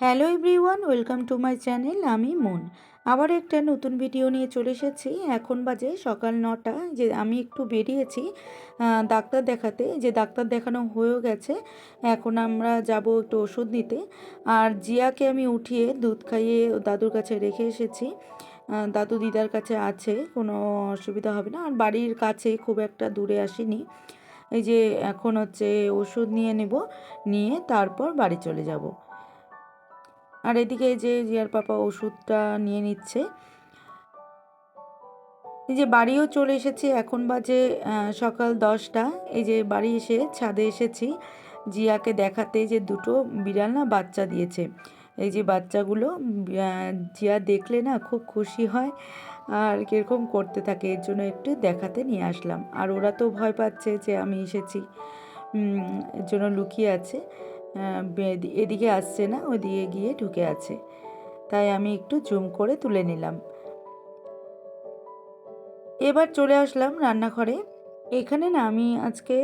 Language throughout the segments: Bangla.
Hello everyone welcome to my channel আমি মন। আবার একটা নতুন ভিডিও নিয়ে চলে এসেছি। এখন বাজে সকাল নটা। যে আমি একটু বেরিয়েছি ডাক্তার দেখাতে। যে ডাক্তার দেখানো হয়েও গেছে। এখন আমরা যাব একটু ওষুধ নিতে। আর জিয়াকে আমি উঠিয়ে দুধ খাইয়ে দাদুর কাছে রেখে এসেছি। দাদু দিদার কাছে আছে, কোনো অসুবিধা হবে না। আর বাড়ির কাছে খুব একটা দূরে আসিনি। এই যে এখন হচ্ছে ওষুধ নিয়ে নেব। নিয়ে তারপর বাড়ি চলে যাব। আর এদিকে যে জিয়ার পাপা ওষুধটা নিয়ে নিচ্ছে। এই যে বাড়িও চলে এসেছি, এখন বাজে সকাল দশটা। এই যে বাড়ি এসে ছাদে এসেছি। জিয়াকে দেখাতে যে দুটো বিড়াল না বাচ্চা দিয়েছে। এই যে বাচ্চাগুলো জিয়া দেখলে না খুব খুশি হয় আর কীরকম করতে থাকে। এর জন্য একটু দেখাতে নিয়ে আসলাম। আর ওরা তো ভয় পাচ্ছে যে আমি এসেছি। এর জন্য লুকিয়ে আছে। এদিকে আসছে না, ওদিকে গিয়ে ঢুকে আছে। তাই আমি একটু জুম করে তুলে নিলাম। এবার চলে আসলাম রান্নাঘরে। এখানে না আমি আজকে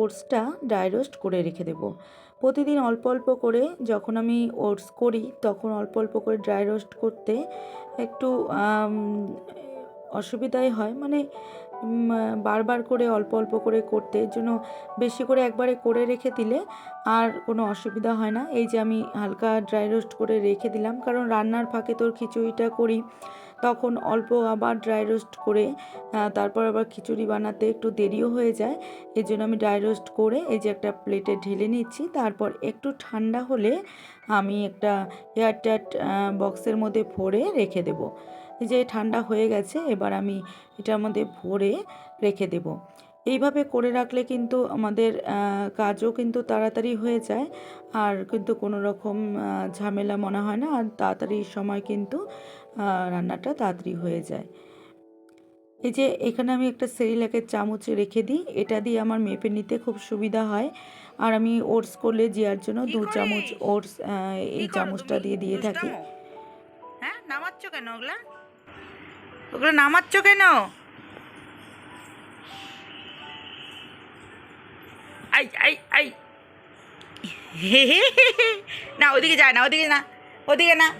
ওটসটা ড্রাই রোস্ট করে রেখে দেব। প্রতিদিন অল্প অল্প করে যখন আমি ওটস করি, তখন অল্প অল্প করে ড্রাই রোস্ট করতে একটু অসুবিধাই হয়। মানে বারবার করে, অল্প অল্প করে করতে, এর জন্য বেশি করে একবারে করে রেখে দিলে আর কোনো অসুবিধা হয় না। এই যে আমি হালকা ড্রাই রোস্ট করে রেখে দিলাম, কারণ রান্নার ফাঁকে তোর খিচুড়িটা করি, তখন অল্প আবার ড্রাই রোস্ট করে তারপর আবার খিচুড়ি বানাতে একটু দেরিও হয়ে যায়। এই জন্য আমি ড্রাই রোস্ট করে এই যে একটা প্লেটে ঢেলে নিচ্ছি, তারপর একটু ঠান্ডা হলে আমি একটা এয়ারটাইট বক্সের মধ্যে ভরে রেখে দেব। যে ঠান্ডা হয়ে গেছে এবার আমি এটার মধ্যে ভরে রেখে দেব। এইভাবে করে রাখলে কিন্তু আমাদের কাজও কিন্তু তাড়াতাড়ি হয়ে যায়। আর কিন্তু কোনো রকম ঝামেলা মনে হয় না। আর তাড়াতাড়ি সময় কিন্তু রান্নাটা তাড়াতাড়ি হয়ে যায়। এই যে এখানে আমি একটা সেরিলাকের চামচ রেখে দিই। এটা দিয়ে আমার মেপে নিতে খুব সুবিধা হয়। আর আমি ওটস করলে জিয়ার জন্য দু চামচ ওটস এই চামচটা দিয়ে দিয়ে থাকি। হ্যাঁ নামাচ্ছ কেন ওগুলা? ওগুলো নামাচ্ছ কেন? I I I. না, ওদিকে যায় না, ওদিকে না ওদিকে না।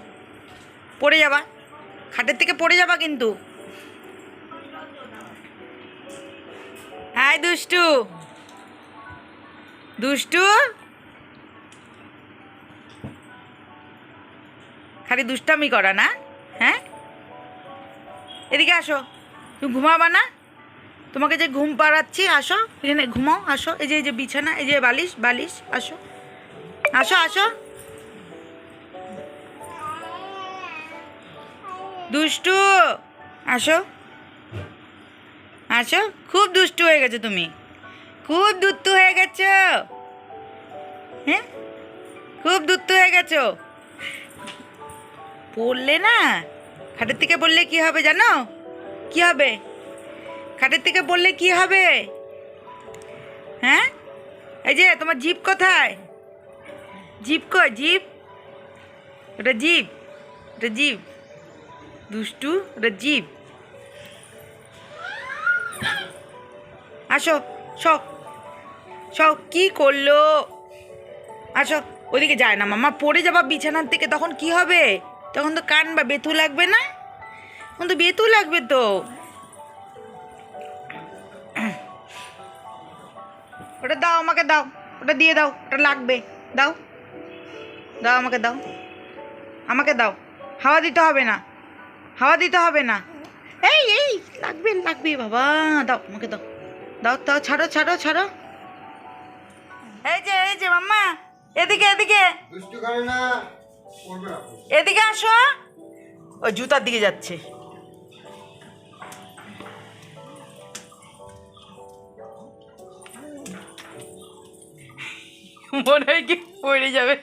পড়ে যাবা। খাটের থেকে পড়ে যাবা কিন্তু। হাই, দুষ্টু। দুষ্টু? খালি দুষ্টামি করা না হ্যাঁ? এদিকে আসো। তুমি ঘুমাবা না? তোমাকে যে ঘুম পাড়াচ্ছি, আসো। এখানে ঘুমাও, আসো। এই যে এই যে বিছানা, এই যে বালিশ বালিশ, আসো। আসো আসো। দুষ্টু, আসো। আসো। খুব দুষ্টু হয়ে গেছো তুমি। খুব দুষ্টু হয়ে গেছো। হ্যাঁ? খুব দুষ্টু হয়ে গেছো। পড়লে না। খাটের থেকে বললে কি হবে জানো? কি হবে? খাটের থেকে বললে কি হবে? হ্যাঁ? এই যে, তোমার জিপ কোথায়? জিপ কই? জিপ? ওটা জিপ। ওটা জিপ। দুষ্টু, ওটা জিপ। আসো সব সব কি করল? আসো, ওদিকে যায় না মামা পড়ে যাবা বিছানার থেকে তখন কি হবে? তখন তো কান বা বেথু লাগবে না? তখন তো বেথু লাগবে তো। ওটা দাও আমাকে দাও, ওটা দিয়ে দাও, ওটা লাগবে। দাও। দাও আমাকে দাও। আমাকে দাও। হাওয়া দিতে হবে না। হাওয়া দিতে হবে না। এই এই, লাগবে লাগবে বাবা। দাও, আমাকে দাও। দাও দাও, ছাড়ো ছাড়ো ছাড়ো। এই যে এই যে মাম্মা, এদিকে এদিকে। না। এদিকে আসো। ওই জুতার দিকে যাচ্ছে। মনে হয় কি পড়ে যাবে।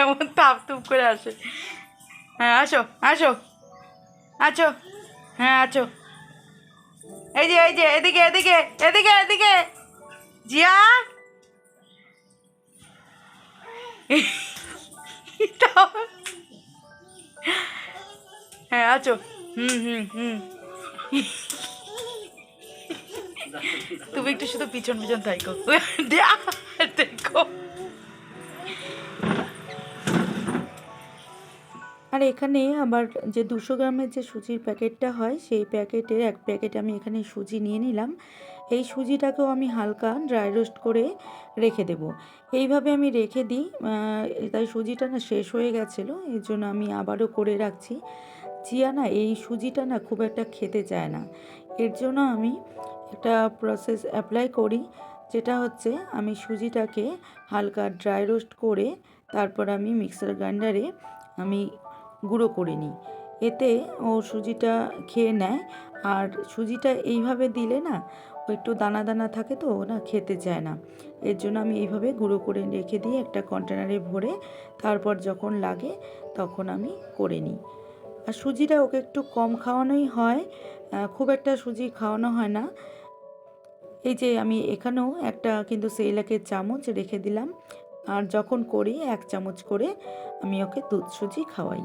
এমন তাপ তুপ করে আসে। হ্যাঁ আসো আসো। আছো। হ্যাঁ আছো। এই যে এই যে, এদিকে এদিকে এদিকে এদিকে। জিয়া? হ্যাঁ আছো? হুম হুম হুম। তুমি একটু শুধু পিছন পিছন থাইকো। দেখো। আর এখানে আবার যে দুশো গ্রামের যে সুজির প্যাকেটটা হয়, সেই প্যাকেটের এক প্যাকেট আমি এখানে সুজি নিয়ে নিলাম। এই সুজিটাকেও আমি হালকা ড্রাই রোস্ট করে রেখে দেব। এইভাবে আমি রেখে দিই তাই সুজিটা না শেষ হয়ে গেছিল, এর জন্য আমি আবারও করে রাখছি। চিয়া না, এই সুজিটা না খুব একটা খেতে চায় না। এর জন্য আমি একটা প্রসেস অ্যাপ্লাই করি, যেটা হচ্ছে আমি সুজিটাকে হালকা ড্রাই রোস্ট করে তারপর আমি মিক্সার গ্রাইন্ডারে আমি গুঁড়ো করে নিই। এতে ও সুজিটা খেয়ে নেয়, আর সুজিটা এইভাবে দিলে না একটু দানা দানা থাকে তো না খেতে চায় না। এর জন্য আমি এইভাবে গুঁড়ো করে রেখে দিই একটা কন্টেনারে ভরে তারপর যখন লাগে তখন আমি করে নিই। আর সুজিটা ওকে একটু কম খাওয়ানোই হয় খুব একটা সুজি খাওয়ানো হয় না। এই যে আমি এখানেও একটা কিন্তু সেইলাকের চামচ রেখে দিলাম। আর যখন করি, এক চামচ করে আমি ওকে দুধ সুজি খাওয়াই।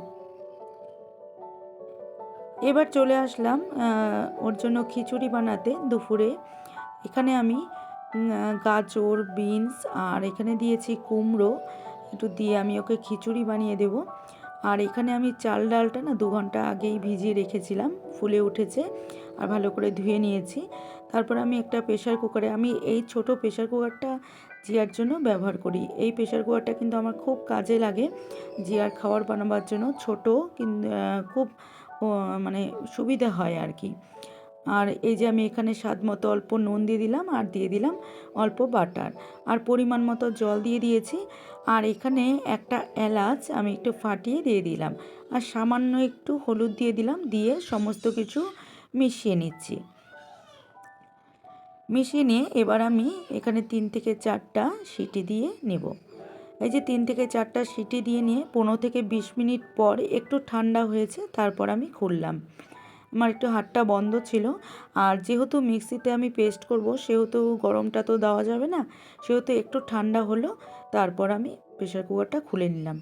এবার চলে আসলাম ওর জন্য খিচুড়ি বানাতে দুপুরে। এখানে আমি গাজর, বিনস আর এখানে দিয়েছি কুমড়ো। একটু দিয়ে আমি ওকে খিচুড়ি বানিয়ে দেব। আর এখানে আমি চাল ডালটা না দু ঘণ্টা আগেই ভিজিয়ে রেখেছিলাম, ফুলে উঠেছে আর ভালো করে ধুয়ে নিয়েছি। তারপর আমি একটা প্রেশার কুকারে, আমি এই ছোট প্রেশার কুকারটা জিয়ার জন্য ব্যবহার করি। এই প্রেশার কুকারটা কিন্তু আমার খুব কাজে লাগে জিয়ার খাবার বানাবার জন্য। ছোট কিন্তু খুব মানে সুবিধা হয় আর কি। আর এই যে আমি এখানে স্বাদ মতো অল্প নুন দিয়ে দিলাম আর দিয়ে দিলাম অল্প বাটার। আর পরিমাণ মতো জল দিয়ে দিয়েছি। আর এখানে একটা এলাচ আমি একটু ফাটিয়ে দিয়ে দিলাম। আর সামান্য একটু হলুদ দিয়ে দিলাম, দিয়ে সমস্ত কিছু মিশিয়ে নিচ্ছি। মিশিয়ে নিয়ে এবার আমি এখানে তিন থেকে চারটা সিটি দিয়ে নেব। এই যে তিন থেকে চারটা সিটি দিয়ে নিয়ে পনেরো থেকে বিশ মিনিট পর একটু ঠান্ডা হয়েছে, তারপর আমি খুললাম। আমার একটু হাতটা বন্ধ ছিল। আর যেহেতু মিক্সিতে আমি পেস্ট করব, সেহেতু গরমটা তো দেওয়া যাবে না, সেহেতু একটু ঠান্ডা হলো, তারপর আমি প্রেশার কুকারটা খুলে নিলাম।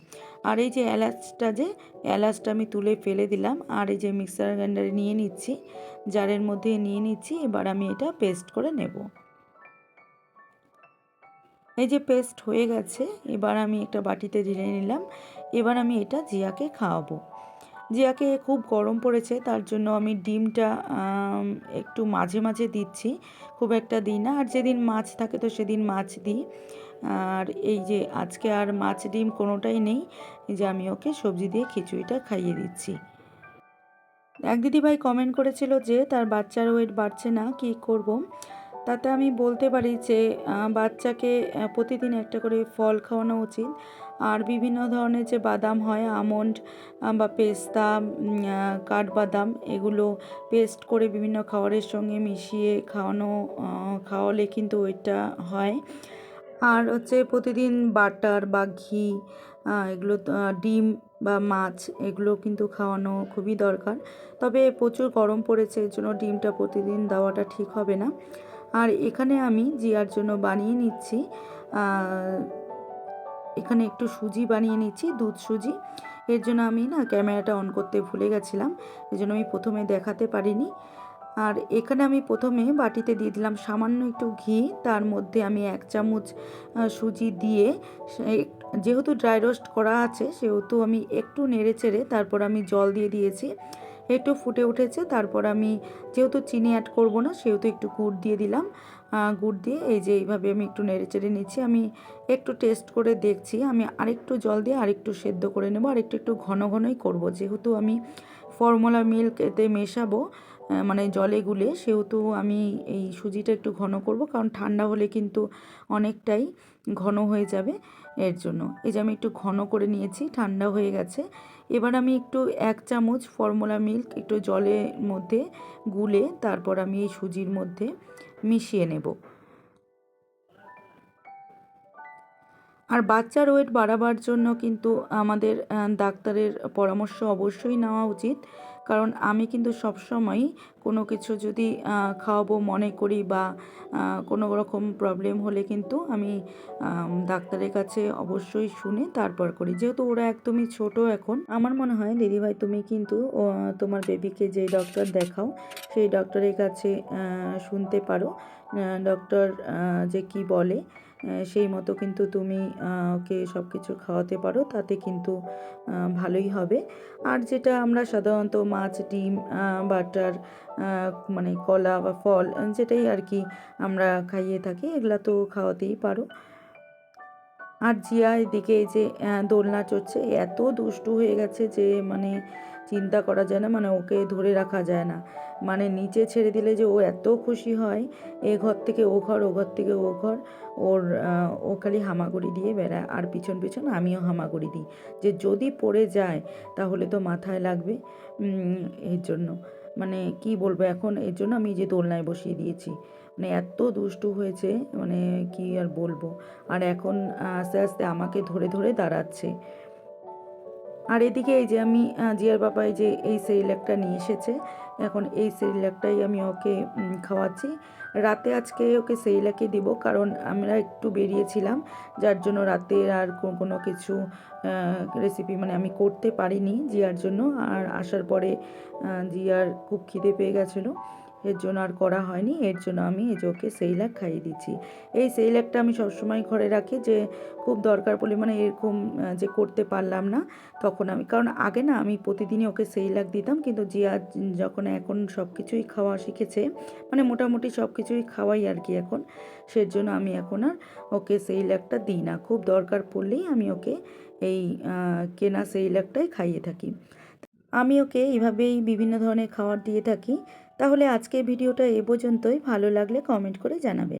আর এই যে এলাচটা যে, এলাচটা আমি তুলে ফেলে দিলাম। আর এই যে মিক্সার গ্রাইন্ডারে নিয়ে নিচ্ছি, জারের মধ্যে নিয়ে নিচ্ছি, এবার আমি এটা পেস্ট করে নেব। এই যে পেস্ট হয়ে গেছে, এবার আমি একটা বাটিতে ঢেলে নিলাম। এবার আমি এটা জিয়াকে খাওয়াবো। জিয়াকে খুব গরম পড়েছে, তার জন্য আমি ডিমটা একটু মাঝে মাঝে দিচ্ছি, খুব একটা দিই না। আর যেদিন মাছ থাকে তো সেদিন মাছ দিই। আর এই যে আজকে আর মাছ ডিম কোনোটাই নেই যে আমি ওকে সবজি দিয়ে খিচুড়িটা খাইয়ে দিচ্ছি। এক দিদিভাই কমেন্ট করেছিল যে, তার বাচ্চার ওয়েট বাড়ছে না, কি করব? তাতে আমি বলতে পারি যে বাচ্চাকে প্রতিদিন একটা করে ফল খাওয়ানো উচিত। আর বিভিন্ন ধরনের যে বাদাম হয়, আমন্ড বা পেস্তা কাঠবাদাম, এগুলো পেস্ট করে বিভিন্ন খাবারের সঙ্গে মিশিয়ে খাওয়ানো খাওয়ালে কিন্তু ওইটা হয়। আর হচ্ছে প্রতিদিন বাটার বা ঘি এগুলো ডিম বা মাছ, এগুলো কিন্তু খাওয়ানো খুবই দরকার। তবে প্রচুর গরম পড়েছে, এর জন্য ডিমটা প্রতিদিন দেওয়াটা ঠিক হবে না। আর এখানে আমি জিয়ার জন্য বানিয়ে নিচ্ছি এখানে একটু সুজি বানিয়ে নিচ্ছি, দুধ সুজি। এর জন্য আমি না ক্যামেরাটা অন করতে ভুলে গেছিলাম এই জন্য আমি প্রথমে দেখাতে পারিনি। আর এখানে আমি প্রথমে বাটিতে দিয়ে দিলাম সামান্য একটু ঘি, তার মধ্যে আমি এক চামচ সুজি দিয়ে যেহেতু ড্রাই রোস্ট করা আছে, সেহেতু আমি একটু নেড়ে চেড়ে তারপর আমি জল দিয়ে দিয়েছি। একটু ফুটে উঠেছে, তারপর আমি যেহেতু চিনি অ্যাড করব না, সেহেতু একটু গুড় দিয়ে দিলাম। গুড় দিয়ে এই যে এইভাবে আমি একটু নেড়ে চেড়ে নিচ্ছি। আমি একটু টেস্ট করে দেখছি। আমি আরেকটু জল দিয়ে আরেকটু সেদ্ধ করে নেব। আর একটু একটু ঘন ঘনই করব। যেহেতু আমি ফর্মুলা মিল্ক এতে মেশাবো মানে জলে গুলে, সেহেতু আমি এই সুজিটা একটু ঘন করব। কারণ ঠান্ডা হলে কিন্তু অনেকটাই ঘন হয়ে যাবে এর জন্য। এই যে আমি একটু ঘন করে নিয়েছি, ঠান্ডা হয়ে গেছে। এবার আমি একটু এক চামচ ফর্মুলা মিল্ক একটু জলের মধ্যে গুলে তারপর আমি এই সুজির মধ্যে মিশিয়ে নেব। আর বাচ্চার ওয়েট বাড়াবার জন্য কিন্তু আমাদের ডাক্তারের পরামর্শ অবশ্যই নেওয়া উচিত। কারণ আমি কিন্তু সবসময়ই কোনো কিছু যদি খাওয়াবো মনে করি বা কোনো রকম প্রবলেম হলে কিন্তু আমি ডাক্তারের কাছে অবশ্যই শুনে তারপর করি। যেহেতু ওরা একদমই ছোট এখন, আমার মনে হয় দিদিভাই তুমি কিন্তু তোমার বেবিকে যে ডক্টর দেখাও, সেই ডক্টরের কাছে শুনতে পারো। ডক্টর যে কি বলে সেই মতো কিন্তু তুমি ওকে সব কিছু খাওয়াতে পারো, তাতে কিন্তু ভালোই হবে। আর যেটা আমরা সাধারণত মাছ, ডিম বাটার মানে কলা বা ফল, যেটাই আর কি আমরা খাইয়ে থাকি, এগুলা তো খাওয়াতেই পারো। আর জিয়া এদিকে যে দোলনা চড়ছে, এত দুষ্টু হয়ে গেছে যে মানে চিন্তা করা যায় না মানে ওকে ধরে রাখা যায় না। মানে নিচে ছেড়ে দিলে যে ও এত খুশি হয়, এ ঘর থেকে ও ঘর ও ঘর থেকে ও ঘর, ওর ও খালি হামাগুড়ি দিয়ে বেড়ায়, আর পিছন পিছন আমিও হামাগুড়ি দিই। যে যদি পড়ে যায়, তাহলে তো মাথায় লাগবে এর জন্য। মানে কি বলব এখন, এর জন্য আমি যে দোলনায় বসিয়ে দিয়েছি। মানে এত দুষ্টু হয়েছে মানে কি আর বলব। আর এখন আস্তে আস্তে আমাকে ধরে ধরে দাঁড়াচ্ছে। আর এদিকে এই যে আমি জিয়ার বাবা এই যে এই সেরিল্যাকটা নিয়ে এসেছে, এখন এই সেরিল্যাকটাই আমি ওকে খাওয়াচ্ছি। রাতে আজকে ওকে সেরিল্যাকই দিব, কারণ আমরা একটু বেরিয়েছিলাম, যার জন্য রাতে আর কোনো কিছু রেসিপি মানে আমি করতে পারিনি জিয়ার জন্য। আর আসার পরে জিয়ার খুব খিদে পেয়ে গেছিল। এর জন্য আর করা হয়নি, এর জন্য আমি এই যে ওকে সেইলাক খাইয়ে দিচ্ছি। এই সেইলাকটা আমি সবসময় ঘরে রাখি যে খুব দরকার পড়লে মানে এরকম যে করতে পারলাম না তখন আমি। কারণ আগে না আমি প্রতিদিনই ওকে সেইলাক দিতাম, কিন্তু জিয়া যখন এখন সব কিছুই খাওয়া শিখেছে মানে মোটামুটি সব কিছুই খাওয়াই আর কি এখন সের জন্য আমি এখন আর ওকে সেইলাকটা দিই না। খুব দরকার পড়লেই আমি ওকে এই কেনা সেইলাকটাই খাইয়ে থাকি। আমি ওকে এইভাবেই বিভিন্ন ধরনের খাবার দিয়ে থাকি। তাহলে আজকের ভিডিওটা এ পর্যন্তই। ভালো লাগলে কমেন্ট করে জানাবে